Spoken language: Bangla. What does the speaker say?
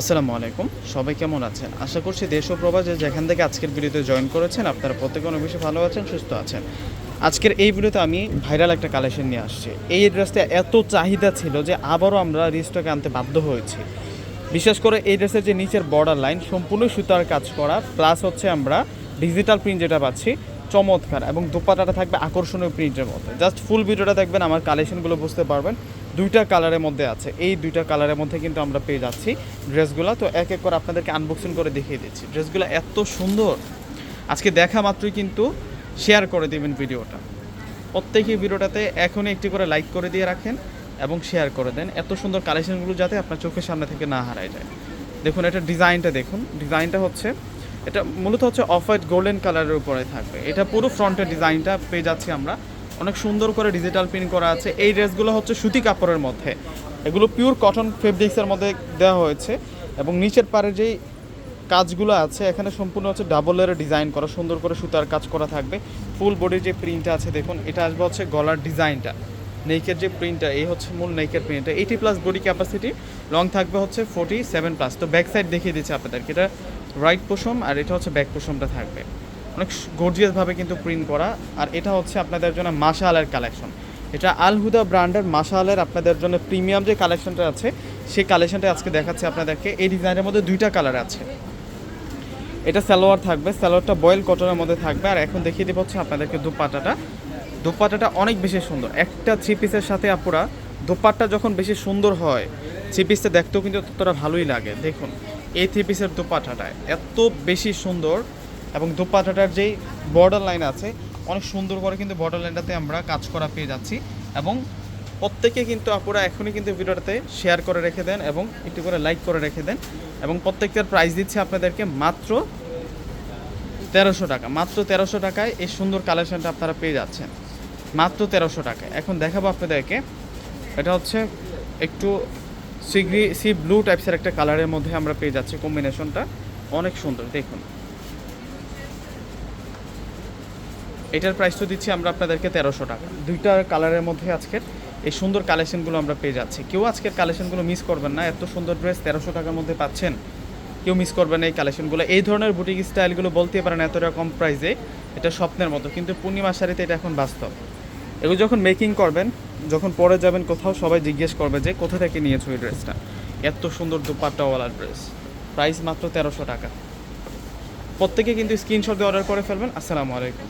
আসসালামু আলাইকুম। সবাই কেমন আছেন? আশা করছি দেশ ও প্রবাসে যেখান থেকে আজকের ভিডিওতে জয়েন করেছেন, আপনারা প্রত্যেকে অনেক বেশি ভালো আছেন, সুস্থ আছেন। আজকের এই ভিডিওতে আমি ভাইরাল একটা কালেকশন নিয়ে আসছি। এই ড্রেসটা এত চাহিদা ছিল যে আবারও আমরা রিস্টকে আনতে বাধ্য হয়েছি। বিশেষ করে এই ড্রেসের যে নিচের বর্ডার লাইন সম্পূর্ণ সুতার কাজ করা প্লাস হচ্ছে আমরা ডিজিটাল প্রিন্ট যেটা পাচ্ছি, চমৎকার। এবং দোপাটাটা থাকবে আকর্ষণীয় প্রিন্টের মধ্যে। জাস্ট ফুল ভিডিওটা দেখবেন, আমার কালেকশনগুলো বুঝতে পারবেন। দুইটা কালারের মধ্যে আছে। এই দুইটা কালারের মধ্যে কিন্তু আমরা পেয়ে যাচ্ছি ড্রেসগুলো তো এক এক করে আপনাদেরকে আনবক্সিং করে দেখিয়ে দিচ্ছি। ড্রেসগুলো এত সুন্দর। আজকে দেখা মাত্রই কিন্তু শেয়ার করে দেবেন ভিডিওটা। প্রত্যেকেই ভিডিওটাতে এখনই একটি করে লাইক করে দিয়ে রাখেন এবং শেয়ার করে দেন। এত সুন্দর কালেকশনগুলো যাতে আপনার চোখের সামনে থেকে না হারায় যায়। দেখুন, এটা ডিজাইনটা দেখুন। ডিজাইনটা হচ্ছে, এটা মূলত হচ্ছে অফ হোয়াইট গোল্ডেন কালারের উপরে থাকবে। এটা পুরো ফ্রন্টের ডিজাইনটা পেয়ে যাচ্ছি আমরা। অনেক সুন্দর করে ডিজিটাল প্রিন্ট করা আছে। এই ড্রেসগুলো হচ্ছে সুতি কাপড়ের মধ্যে। এগুলো পিওর কটন ফেব্রিক্সের মধ্যে দেওয়া হয়েছে এবং নিচের পারে যেই কাজগুলো আছে, এখানে সম্পূর্ণ হচ্ছে ডাবলের ডিজাইন করা, সুন্দর করে সুতার কাজ করা থাকবে। ফুল বডির যে প্রিন্টটা আছে, দেখুন, এটা আসবে হচ্ছে গলার ডিজাইনটা নেকের যে প্রিন্টটা এই হচ্ছে মূল নেকের প্রিন্টটা eighty plus body capacity long থাকবে হচ্ছে ফোর্টি সেভেন প্লাস তো ব্যাক সাইড দেখিয়ে দিচ্ছি আপনাদেরকে, এটা রাইট পোষম আর এটা হচ্ছে ব্যাক পোষমটা থাকবে। অনেক গর্জিয়াসভাবে কিন্তু প্রিন্ট করা। আর এটা হচ্ছে আপনাদের জন্য মাসা আলের কালেকশন এটা আলহুদা ব্র্যান্ডের মাসা আলের আপনাদের জন্য প্রিমিয়াম যে কালেকশনটা আছে, সেই কালেকশনটা আজকে দেখাচ্ছি আপনাদেরকে। এই ডিজাইনের মধ্যে দুইটা কালার আছে। এটা সালোয়ার থাকবে। সালোয়ারটা বয়েল কটনের মধ্যে থাকবে। আর এখন দেখিয়ে দেবো হচ্ছে আপনাদেরকে দুপাটাটা। দুপাটাটা অনেক বেশি সুন্দর। একটা থ্রি পিসের সাথে আপুরা দুপাট্টা যখন বেশি সুন্দর হয় থ্রি পিসটা দেখতেও কিন্তু ততটা ভালোই লাগে। দেখুন, এই থ্রি পিসের দুপাটাটা এত বেশি সুন্দর। এবং দুপাটাটার যেই বর্ডার লাইন আছে, অনেক সুন্দর করে কিন্তু বর্ডার লাইনটাতে আমরা কাজ করা পেয়ে যাচ্ছি এবং প্রত্যেকে কিন্তু আপুরা এখনই কিন্তু ভিডিওটাতে শেয়ার করে রেখে দেন এবং একটু করে লাইক করে রেখে দেন এবং প্রত্যেকটার প্রাইস দিচ্ছে আপনাদেরকে মাত্র তেরোশো টাকা। মাত্র তেরোশো টাকায় এই সুন্দর কালেকশানটা আপনারা পেয়ে যাচ্ছেন। মাত্র তেরোশো টাকায়। এখন দেখাবো আপনাদেরকে, এটা হচ্ছে একটু সিগ্রি সি ব্লু টাইপসের একটা কালারের মধ্যে আমরা পেয়ে যাচ্ছি কম্বিনেশনটা অনেক সুন্দর, দেখুন। এটার প্রাইস তো দিচ্ছি আমরা আপনাদেরকে তেরোশো টাকা। দুইটা কালারের মধ্যে আজকের এই সুন্দর কালেকশনগুলো আমরা পেয়ে যাচ্ছি। কেউ আজকের কালেকশনগুলো মিস করবেন না, এত সুন্দর ড্রেস তেরোশো টাকার মধ্যে পাচ্ছেন, কেউ মিস করবেন না এই কালেকশনগুলো এই ধরনের বুটিক স্টাইলগুলো বলতে পারেন এতটা কম প্রাইসে এটা স্বপ্নের মতো, কিন্তু পূর্ণিমা শাড়িতে এটা এখন বাস্তব। এগুলো যখন মেকিং করবেন, যখন পরে যাবেন কোথাও, সবাই জিজ্ঞেস করবে যে, কোথা থেকে নিয়েছো এই ড্রেসটা এত সুন্দর দুপাট্টাওয়ালা ড্রেস প্রাইস মাত্র তেরোশো টাকা। প্রত্যেকে কিন্তু স্ক্রিনশট দিয়ে অর্ডার করে ফেলবেন। আসসালামু আলাইকুম।